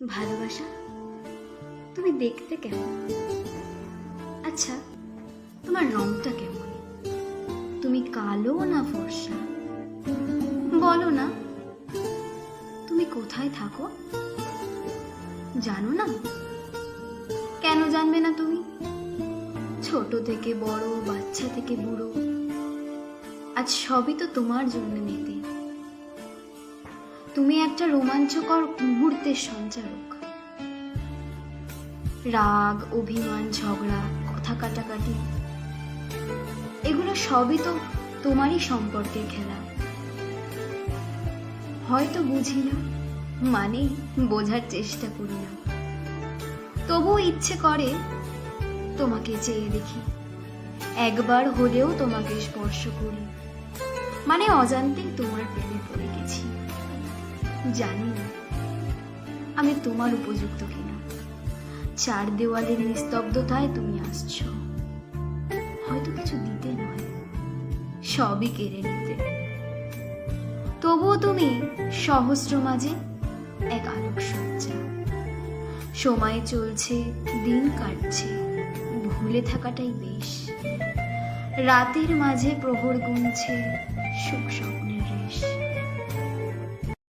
ভালোবাসা? তুমি দেখতে কেমন? আচ্ছা তোমার রংটা কেমন? তুমি কালো না ফর্সা? বলো না, তুমি কোথায় থাকো? জানো না? কেন জানবে না তুমি? ছোট থেকে বড়, বাচ্চা থেকে বুড়ো, আজ সবই তো তোমার জন্য মেতে তুমি একটা রোমাঞ্চকর মুহূর্তের সঞ্চারক। রাগ, অভিমান, ঝগড়া, কথা কাটাকাটি, এগুলো সবই তো তোমারই সম্পর্কের খেলা। হয়তো বুঝি না মানে বোঝার চেষ্টা করি না। তবুও ইচ্ছে করে তোমাকে চেয়ে দেখি। একবার হলেও তোমাকে স্পর্শ করি। মানে অজান্তেই তোমার প্রেমে পড়ে গেছি। জানি না। আমি তোমার উপযুক্ত কিনা। চার দেওয়ালের নিস্তব্ধতায় তুমি আসছো। হয়তো কিছু দিতে নয়। সবই কেড়ে নিতে। তবুও তুমি সহস্র মাঝে এক আলোক সজ্জা সময় চলছে, দিন কাটছে, ভুলে থাকাটাই বেশ। রাতের মাঝে প্রহর গুনছে, সুখ স্বপ্নের রেশ